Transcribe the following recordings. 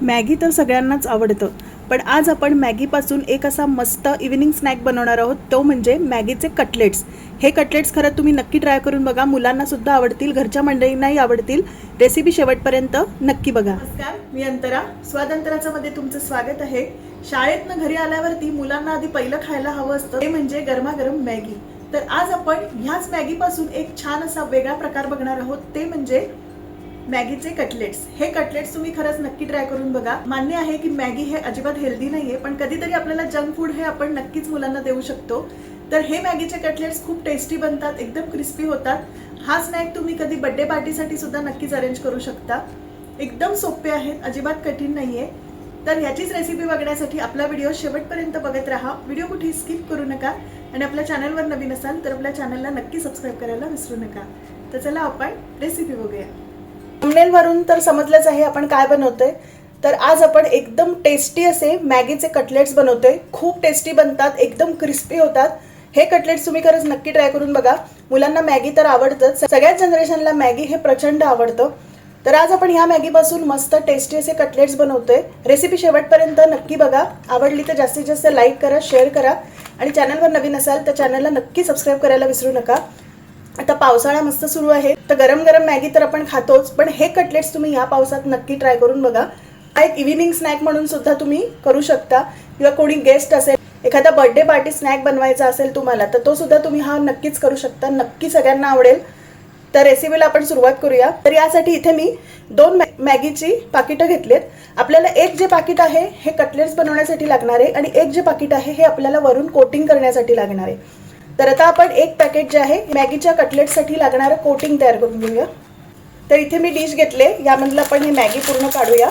Maggi तर सगळ्यांनाच आवडतं. पण आज आपण मॅगीपासून एक असा मस्त इव्हिनिंग स्नॅक बनवणार आहोत तो म्हणजे मॅगीचे कटलेट्स हे कटलेट्स खरं तुम्ही नक्की ट्राय करून बघा. मुलांना सुद्धा आवडतील घरच्या मंडळींनाही आवडतील. रेसिपी शेवटपर्यंत नक्की बघा. नमस्कार मी अंतरा. स्वादंतराचं मध्ये तुमचं स्वागत आहे. शाळेतनं घरी आल्यावरती मुलांना आधी पहिलं खायला हवं असतं ते म्हणजे गरमागरम मॅगी. तर आज आपण ह्याच मॅगीपासून एक छान असा वेगळा प्रकार बघणार आहोत ते म्हणजे मॅगीचे कटलेट्स. हे कटलेट्स तुम्ही खरंच नक्की ट्राय करून बघा. मान्य आहे की मॅगी हे अजिबात हेल्दी नाहीये पण कधीतरी आपल्याला जंक फूड हे आपण नक्कीच मुलांना देऊ शकतो. तर हे मॅगीचे कटलेट्स खूप टेस्टी बनतात एकदम क्रिस्पी होतात. हा स्नॅक तुम्ही कधी बर्थडे पार्टीसाठी सुद्धा नक्कीच अरेंज करू शकता. एकदम सोपे आहेत अजिबात कठीण नाहीये. तर ह्याचीच रेसिपी बघण्यासाठी आपला व्हिडिओ शेवटपर्यंत बघत राहा. व्हिडिओ कुठेही स्किप करू नका. आणि आपल्या चॅनलवर नवीन असाल तर आपल्या चॅनलला नक्की सबस्क्राईब करायला विसरू नका. तर चला आपण रेसिपी बघूया. वरून तर समजलंच आहे आपण काय बनवतोय. तर आज आपण एकदम टेस्टी असे मॅगीचे कटलेट्स बनवतोय. खूप टेस्टी बनतात एकदम क्रिस्पी होतात. हे कटलेट्स तुम्ही खरंच नक्की ट्राय करून बघा. मुलांना मॅगी तर आवडतंच. सगळ्याच जनरेशनला मॅगी हे प्रचंड आवडतं. तर आज आपण ह्या मॅगीपासून मस्त टेस्टी असे कटलेट्स बनवतोय. रेसिपी शेवटपर्यंत नक्की बघा. आवडली तर जास्तीत जास्त लाईक करा शेअर करा. आणि चॅनलवर नवीन असाल तर चॅनलला नक्की सबस्क्राईब करायला विसरू नका. आता पावसाळा मस्त सुरू आहे. तर गरम गरम मॅगी तर आपण खातोच पण हे कटलेट्स तुम्ही या पावसात नक्की ट्राय करून बघा. हा एक इव्हिनिंग स्नॅक म्हणून सुद्धा तुम्ही करू शकता. किंवा कोणी गेस्ट असेल एखादा बर्थडे पार्टी स्नॅक बनवायचा असेल तुम्हाला तर तो सुद्धा तुम्ही हा नक्कीच करू शकता. नक्की सगळ्यांना आवडेल. तर रेसिपीला आपण सुरुवात करूया. तर यासाठी इथे मी दोन मॅ- मॅगीची पाकिटं आहेत आपल्याला एक जे पाकिट आहे हे कटलेट्स बनवण्यासाठी लागणार आहे आणि एक जे पाकिट आहे हे आपल्याला वरून कोटिंग करण्यासाठी लागणार आहे. तर आता आपण एक पॅकेट जे आहे मॅगीच्या कटलेटसाठी लागणारं कोटिंग तयार करून घेऊया. तर इथे मी डिश घेतले यामधलं आपण हे मॅगी पूर्ण काढूया.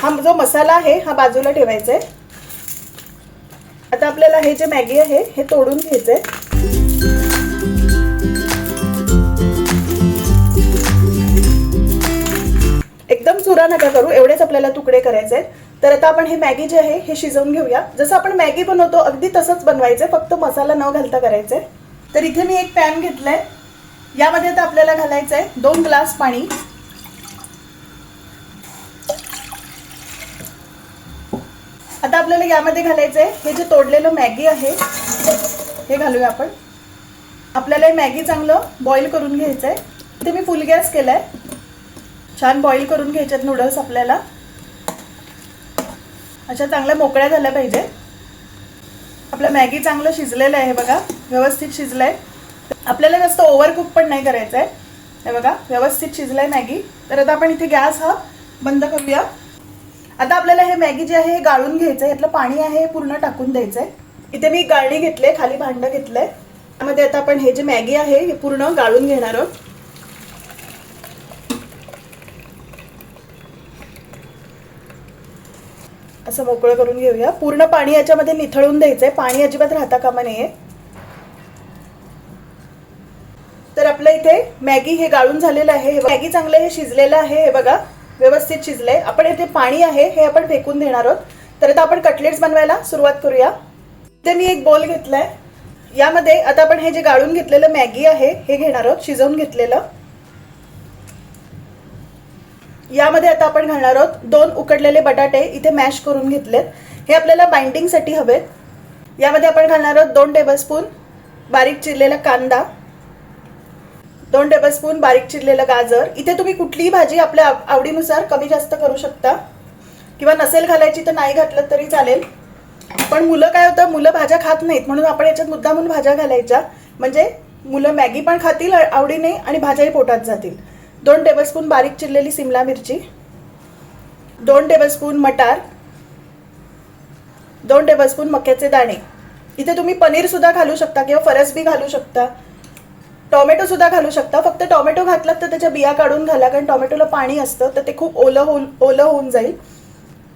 हा जो मसाला आहे हा बाजूला ठेवायचा आहे आता आपल्याला हे जे मॅगी आहे हे तोडून घ्यायचं आहे एकदम चुरा नका करू एवढेच आपल्याला तुकडे करायचे आहेत तर आता आपण हे मॅगी जे आहे हे शिजवून घेऊया. जसं आपण मॅगी बनवतो अगदी तसंच बनवायचं फक्त मसाला न घालता करायचंय. तर इथे मी एक पॅन घेतलाय. यामध्ये आता आपल्याला घालायचं आहे दोन ग्लास पाणी. आता आपल्याला यामध्ये घालायचं आहे हे जे तोडलेलं मॅगी आहे हे घालूया आपण. आपल्याला हे मॅगी चांगलं बॉईल करून घ्यायचं आहे इथे मी फुल गॅस केलाय. छान बॉईल करून घ्यायच्यात नूडल्स आपल्याला. अशा चांगल्या मोकळ्या झाल्या पाहिजे. आपलं मॅगी चांगलं शिजलेलं आहे बघा व्यवस्थित शिजलंय. आपल्याला जास्त ओव्हरकुक पण नाही करायचं आहे हे बघा व्यवस्थित शिजलंय मॅगी. तर आता आपण इथे गॅस हा बंद करूया. आता आपल्याला हे मॅगी जे आहे हे गाळून घ्यायचं आहे यातलं पाणी आहे हे पूर्ण टाकून द्यायचं आहे इथे मी गाळणी घेतले खाली भांडं घेतलंय. त्यामध्ये आता आपण हे जे मॅगी आहे हे पूर्ण गाळून घेणार आहोत. असं मोकळं करून घेऊया. पूर्ण पाणी याच्यामध्ये निथळून द्यायचंय. पाणी अजिबात राहता कामा नये. तर आपलं इथे मॅगी हे गाळून झालेलं आहे. मॅगी चांगलं हे शिजलेलं आहे. हे बघा व्यवस्थित शिजलंय. आपण इथे पाणी आहे हे आपण फेकून देणार आहोत. तर आता आपण कटलेट्स बनवायला सुरुवात करूया. इथे मी एक बोल घेतलाय. यामध्ये आता आपण हे जे गाळून घेतलेलं मॅगी आहे हे घेणार आहोत शिजवून घेतलेलं. यामध्ये आता आपण घालणार आहोत दोन उकडलेले बटाटे इथे मॅश करून घेतलेत. हे आपल्याला बाइंडिंगसाठी हवेत. यामध्ये आपण घालणार आहोत दोन टेबलस्पून बारीक चिरलेला कांदा. दोन टेबलस्पून बारीक चिरलेलं गाजर. इथे तुम्ही कुठलीही भाजी आपल्या आवडीनुसार कमी जास्त करू शकता. किंवा नसेल घालायची तर नाही घातलं तरी चालेल. पण मुलं काय होतं मुलं भाज्या खात नाहीत. म्हणून आपण याच्यात मुद्दामून भाज्या घालायच्या. म्हणजे मुलं मॅगी पण खातील आवडीने आणि भाज्याही पोटात जातील. दोन टेबलस्पून बारीक चिरलेली सिमला मिरची दोन टेबलस्पून मटार दोन टेबलस्पून मक्याचे दाणे. इथे तुम्ही पनीरसुद्धा घालू शकता किंवा फरसबी घालू शकता. टॉमॅटोसुद्धा घालू शकता. फक्त टोमॅटो घातलात तर त्याच्या बिया काढून घाला कारण टोमॅटोला पाणी असतं तर ते खूप ओलं होऊन ओलं होऊन जाईल.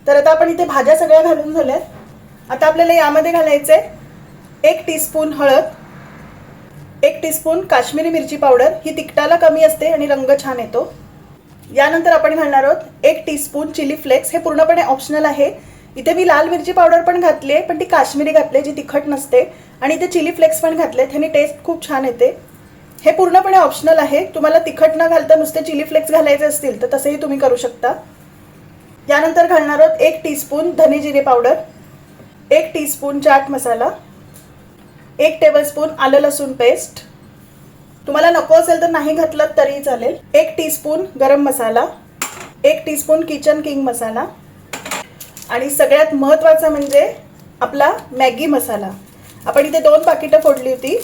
तर आता आपण इथे भाज्या सगळ्या घालून झाल्यात. आता आपल्याला यामध्ये घालायचं आहे एक टीस्पून हळद एक टीस्पून काश्मीरी मिरची पावडर ही तिखटाला कमी असते आणि रंग छान येतो. यानंतर आपण घालणार आहोत एक टीस्पून चिली फ्लेक्स हे पूर्णपणे ऑप्शनल आहे. इथे मी लाल मिरची पावडर पण घातली आहे पण ती काश्मीरी घातली जी तिखट नसते. आणि इथे चिली फ्लेक्स पण घातले ह्याने टेस्ट खूप छान येते. हे पूर्णपणे ऑप्शनल आहे. तुम्हाला तिखट न घालता नुसते चिली फ्लेक्स घालायचे असतील तर तसेही तुम्ही करू शकता. यानंतर घालणार आहोत एक टीस्पून धने जिरे पावडर एक टीस्पून चाट मसाला. एक टेबलस्पून आलं लसूण पेस्ट तुम्हाला नको असेल तर नाही घातलं तरी चालेल. एक टीस्पून गरम मसाला. एक टीस्पून किचन किंग मसाला. आणि सगळ्यात महत्त्वाचं म्हणजे आपला मॅगी मसाला. आपण इथे दोन पाकिटं फोडली होती.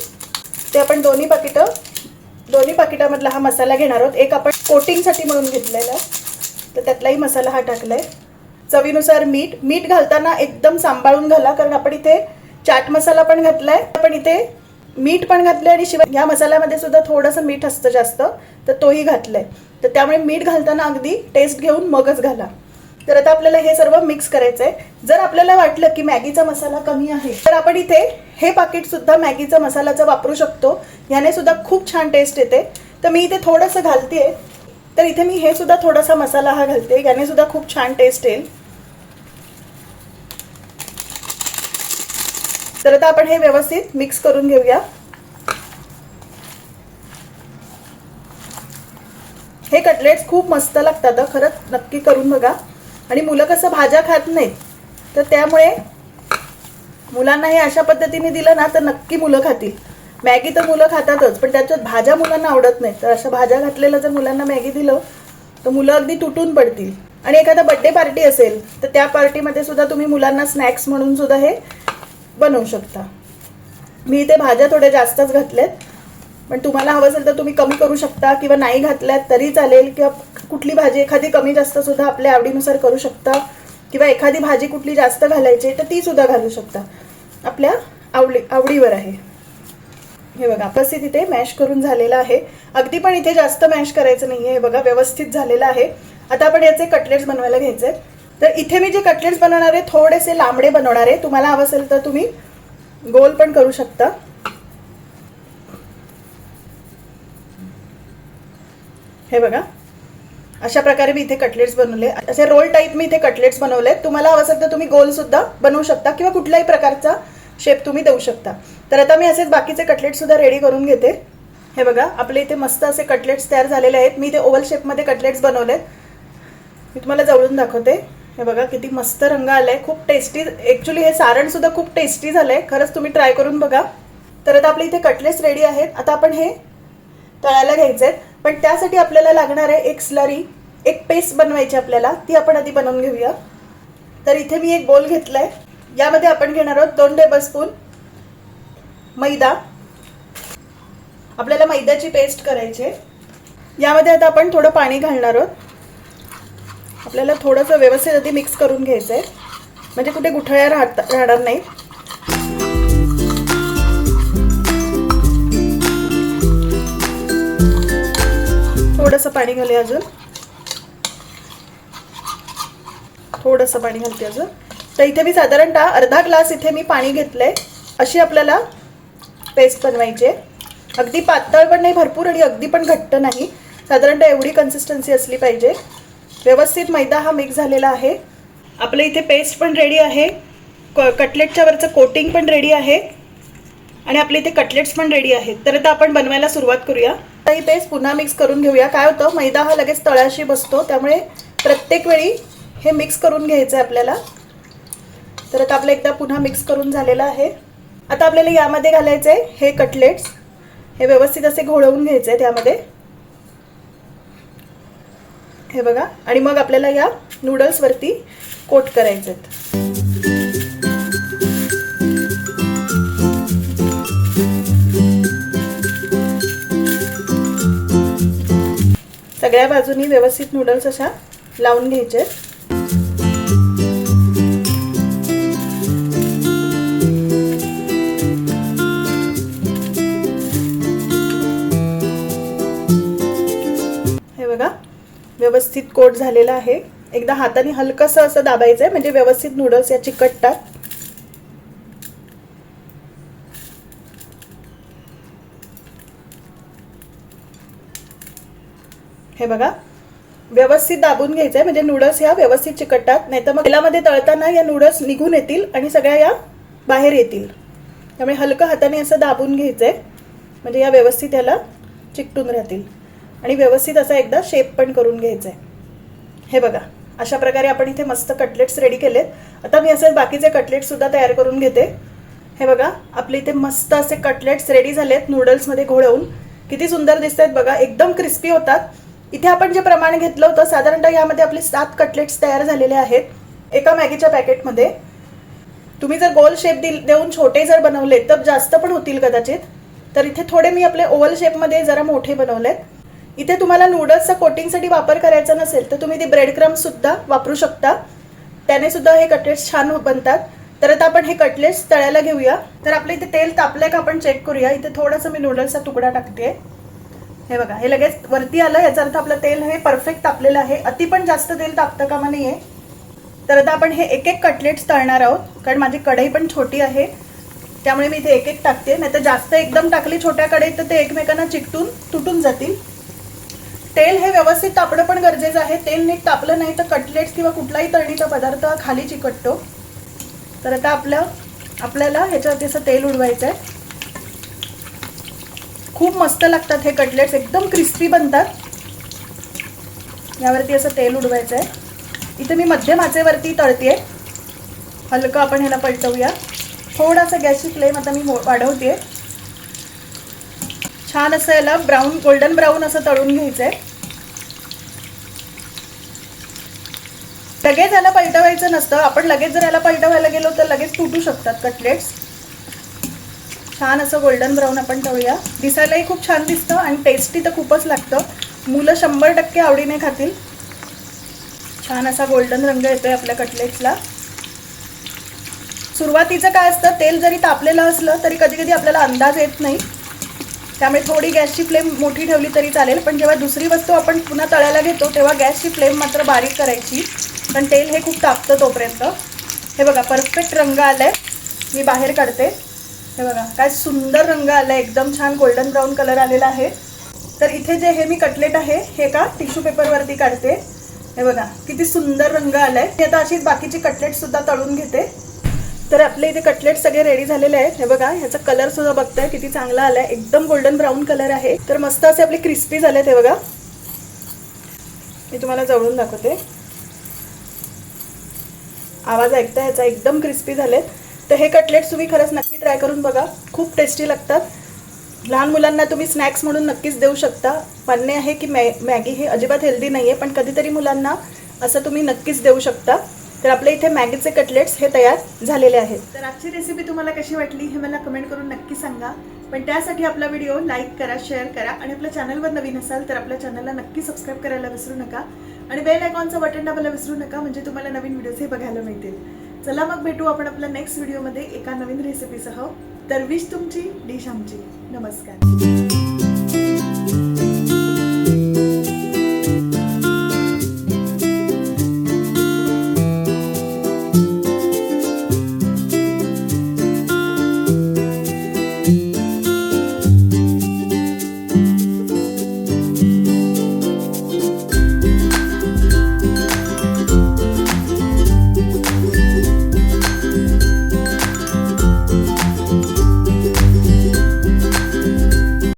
ते आपण दोन्ही पाकिटं दोन्ही पाकिटामधला हा मसाला घेणार आहोत. एक आपण कोटिंगसाठी म्हणून घेतलेला. तर त्यातलाही मसाला हा टाकलाय. चवीनुसार मीठ. मीठ घालताना एकदम सांभाळून घाला कारण आपण इथे चाट मसाला पण घातलाय. पण इथे मीठ पण घातलंय आणि शिवाय या मसाल्यामध्ये सुद्धा थोडंसं मीठ असतं जास्त तर तोही घातलंय. तर त्यामुळे मीठ घालताना अगदी टेस्ट घेऊन मगच घाला. तर आता आपल्याला हे सर्व मिक्स करायचं आहे जर आपल्याला वाटलं की मॅगीचा मसाला कमी आहे तर आपण इथे हे पाकिट सुद्धा मॅगीचा मसाल्याचं वापरू शकतो. याने सुद्धा खूप छान टेस्ट येते. तर मी इथे थोडंसं घालते तर इथे मी हे सुद्धा थोडासा मसाला हा घालते याने सुद्धा खूप छान टेस्ट येईल. तर आता आपण हे व्यवस्थित मिक्स करून घेऊया. हे कटलेट्स खूप मस्त लागतात खरंच नक्की करून बघा. आणि मुलं कसं भाज्या खात नाहीत तर त्यामुळे मुलांना हे अशा पद्धतीने दिलं ना तर नक्की मुलं खातील. मॅगी तर मुलं खातातच पण त्याच्यात भाज्या मुलांना आवडत नाही तर अशा भाज्या घातलेल्या जर मुलांना मॅगी दिलं तर मुलं अगदी तुटून पडतील. आणि एखादा बड्डे पार्टी असेल तर त्या पार्टीमध्ये सुद्धा तुम्ही मुलांना स्नॅक्स म्हणून सुद्धा हे बनवू शकता. मी इथे भाज्या थोड्या जास्तच घातल्यात. पण तुम्हाला हवं असेल तर तुम्ही कमी करू शकता किंवा नाही घातल्यात तरी चालेल किंवा कुठली भाजी एखादी कमी जास्त सुद्धा आपल्या आवडीनुसार करू शकता. किंवा एखादी भाजी कुठली जास्त घालायची तर ती सुद्धा घालू शकता. आपल्या आवडी आवडीवर आहे. हे बघा आपस इथे मॅश करून झालेलं आहे. अगदी पण इथे जास्त मॅश करायचं नाही आहे हे बघा व्यवस्थित झालेलं आहे. आता आपण याचे कटलेट्स बनवायला घ्यायचे आहेत. तर इथे मी जे कटलेट्स बनवणार आहे थोडेसे लांबडे बनवणार आहे. तुम्हाला हवं असेल तर तुम्ही गोल पण करू शकता. हे बघा. अशा प्रकारे मी इथे कटलेट्स बनवले. असे रोल टाईप मी इथे कटलेट्स बनवले तुम्हाला हवं असेल तर तुम्ही गोल सुद्धा बनवू शकता किंवा कुठल्याही प्रकारचा शेप तुम्ही देऊ शकता. तर आता मी असेच बाकीचे कटलेट सुद्धा रेडी करून घेते. हे बघा आपले इथे मस्त असे कटलेट्स तयार झालेले आहेत. मी इथे ओव्हल शेपमध्ये कटलेट्स बनवलेत. मी तुम्हाला जवळून दाखवते. हे बघा किती मस्त रंग आलाय. खूप टेस्टी ऍक्च्युली हे सारण सुद्धा खूप टेस्टी झालंय. खरंच तुम्ही ट्राय करून बघा. तर आता आपले इथे कटलेट्स रेडी आहेत. आता आपण हे तळायला घ्यायचे आहेत पण त्यासाठी आपल्याला लागणार आहे एक स्लरी एक पेस्ट बनवायची आपल्याला. ती आपण आधी बनवून घेऊया. तर इथे मी एक बोल घेतलाय. यामध्ये आपण घेणार आहोत दोन टेबलस्पून मैदा. आपल्याला मैद्याची पेस्ट करायची आहे. यामध्ये आता आपण थोडं पाणी घालणार आहोत. आपल्याला थोडंसं व्यवस्थित आधी मिक्स करून घ्यायचं आहे म्हणजे कुठे गुठळ्या राहत राहणार नाहीत थोडंसं पाणी घालूया अजून. थोडंसं पाणी घालते अजून. तर इथे मी साधारणतः अर्धा ग्लास इथे मी पाणी घेतलंय. अशी आपल्याला पेस्ट बनवायची आहे. अगदी पातळ पण नाही भरपूर आणि अगदी पण घट्ट नाही. साधारणतः एवढी कन्सिस्टन्सी असली पाहिजे. व्यवस्थित मैदा हा मिक्स झालेला आहे. आपलं इथे पेस्ट पण रेडी आहे. क कटलेटच्या वरचं कोटिंग पण रेडी आहे. आणि आपले इथे कटलेट्स पण रेडी आहेत. तर आता आपण बनवायला सुरुवात करूया. आता ही पेस्ट पुन्हा मिक्स करून घेऊया. काय होतं? मैदा हा लगेच तळाशी बसतो. त्यामुळे प्रत्येक वेळी हे मिक्स करून घ्यायचं आहे आपल्याला. तर आता आपलं एकदा पुन्हा मिक्स करून झालेलं आहे. आता आपल्याला यामध्ये घालायचं आहे हे कटलेट्स हे व्यवस्थित असे घोळवून घ्यायचं आहे त्यामध्ये. हे बघा आणि मग आपल्याला या नूडल्सवरती कोट करायचे आहेत सगळ्या बाजूनी व्यवस्थित नूडल्स अशा लावून घ्यायचे आहेत. व्यवस्थित कोट झालेला आहे. एकदा हाताने हलकंसं असं दाबायचं आहे म्हणजे व्यवस्थित नूडल्स या चिकटतात हे बघा. व्यवस्थित दाबून घ्यायचं आहे म्हणजे नूडल्स ह्या व्यवस्थित चिकटतात नाही तर मग तेलामध्ये तळताना या नूडल्स निघून येतील आणि सगळ्या या बाहेर येतील. त्यामुळे हलकं हाताने असं दाबून घ्यायचं आहे म्हणजे या व्यवस्थित याला चिकटून राहतील. आणि व्यवस्थित असा एकदा शेप पण करून घ्यायचा आहे हे बघा अशा प्रकारे आपण इथे मस्त कटलेट्स रेडी केलेत. आता मी असे बाकीचे कटलेट्ससुद्धा तयार करून घेते. हे बघा आपले इथे मस्त असे कटलेट्स रेडी झालेत नूडल्समध्ये घोळवून. किती सुंदर दिसत आहेत बघा एकदम क्रिस्पी होतात. इथे आपण जे प्रमाण घेतलं होतं साधारणतः यामध्ये आपले सात कटलेट्स तयार झालेले आहेत एका मॅगीच्या पॅकेटमध्ये. तुम्ही जर गोल शेप दिल देऊन छोटे जर बनवले तर जास्त पण होतील कदाचित. तर इथे थोडे मी आपले ओव्हल शेपमध्ये जरा मोठे बनवलेत. इथे तुम्हाला नूडल्सचा कोटिंगसाठी वापर करायचा नसेल तर तुम्ही ते ब्रेड वापरू शकता. त्याने सुद्धा हे कटलेट्स छान बनतात. तर आता आपण हे कटलेट्स तळायला घेऊया. तर आपलं इथे तेल तापलं का आपण चेक करूया. इथे थोडंसं मी नूडल्सचा तुकडा टाकते. हे बघा हे लगेच वरती आलं. याचा अर्थ आपलं तेल हे परफेक्ट तापलेलं आहे. अति पण जास्त तेल तापतं कामा नाहीये तर आता आपण हे एक एक कटलेट्स तळणार आहोत. कारण माझी कढई पण छोटी आहे. त्यामुळे मी इथे एक एक टाकते. नाही तर जास्त एकदम टाकली छोट्या कढईत तर ते एकमेकांना चिकटून तुटून जातील. तेल हे व्यवस्थित तापणं पण गरजेचं आहे. तेल नीट तापलं नाही तर कटलेट्स किंवा कुठलाही तळणीचा पदार्थ खाली चिकटतो. तर आता आपलं आपल्याला ह्याच्यावरती असं तेल उडवायचं आहे खूप मस्त लागतात हे कटलेट्स. एकदम क्रिस्पी बनतात. यावरती असं तेल उडवायचं आहे इथे मी मध्यम आचेवरती तळते हलकं आपण ह्याला पलटवूया. थोडासा गॅसची फ्लेम आता मी वाढवते छान असं याला ब्राऊन गोल्डन ब्राऊन असं तळून घ्यायचं आहे लगेच याला पलटवायचं नसतं. आपण लगेच जर याला पलटवायला गेलो तर लगेच तुटू शकतात कटलेट्स छान असं गोल्डन ब्राऊन आपण तळूया. दिसायलाही खूप छान दिसतं आणि टेस्टी तर खूपच लागतं. मुलं शंभर टक्के आवडीने खातील. छान असा गोल्डन रंग येतो आहे आपल्या कटलेट्सला सुरुवातीचं काय असतं? तेल जरी तापलेलं असलं तरी कधी कधी आपल्याला अंदाज येत नाही. त्यामुळे थोडी गॅसची फ्लेम मोठी ठेवली तरी चालेल. पण जेव्हा दुसरी वस्तू आपण पुन्हा तळायला घेतो तेव्हा गॅसची फ्लेम मात्र बारीक करायची. कारण तेल हे खूप तापतं तोपर्यंत. हे बघा परफेक्ट रंग आलाय. मी बाहेर काढते. हे बघा काय सुंदर रंग आलाय. एकदम छान गोल्डन ब्राऊन कलर आलेला आहे. तर इथे जे हे मी कटलेट आहे हे का टिश्यू पेपरवरती काढते. हे बघा किती सुंदर रंग आलाय. हे आता अशीच बाकीची कटलेट सुद्धा तळून घेते. तर आपले इथे कटलेट सगळे रेडी झालेले आहेत. हे बघा ह्याचा कलर सुद्धा बघताय किती चांगला आलाय. एकदम गोल्डन ब्राऊन कलर आहे. तर मस्त असे आपले क्रिस्पी झालेत हे बघा. मी तुम्हाला जवळून दाखवते. आवाज ऐकता ह्याचा एकदम क्रिस्पी झालेत. तर हे कटलेट्स तुम्ही खरंच नक्की ट्राय करून बघा. खूप टेस्टी लागतात. लहान मुलांना तुम्ही स्नॅक्स म्हणून नक्कीच देऊ शकता. मान्य आहे की मॅ मॅगी हे अजिबात हेल्दी नाही आहे पण कधीतरी मुलांना असं तुम्ही नक्कीच देऊ शकता. तर आपल्या इथे मॅगीचे कटलेट्स हे तयार झालेले आहेत. तर आजची रेसिपी तुम्हाला कशी वाटली हे मला कमेंट करून नक्की सांगा. पण त्यासाठी आपला व्हिडिओ लाईक करा शेअर करा आणि आपल्या चॅनलवर नवीन असाल तर आपल्या चॅनलला नक्की सबस्क्राईब करायला विसरू नका. आणि बेल आयकॉनचं बटन दाबायला विसरू नका म्हणजे तुम्हाला नवीन व्हिडिओज हे बघायला मिळतील. चला मग भेटू आपण आपल्या नेक्स्ट व्हिडिओमध्ये एका नवीन रेसिपीसह तर विश तुमची डिश आमची. नमस्कार.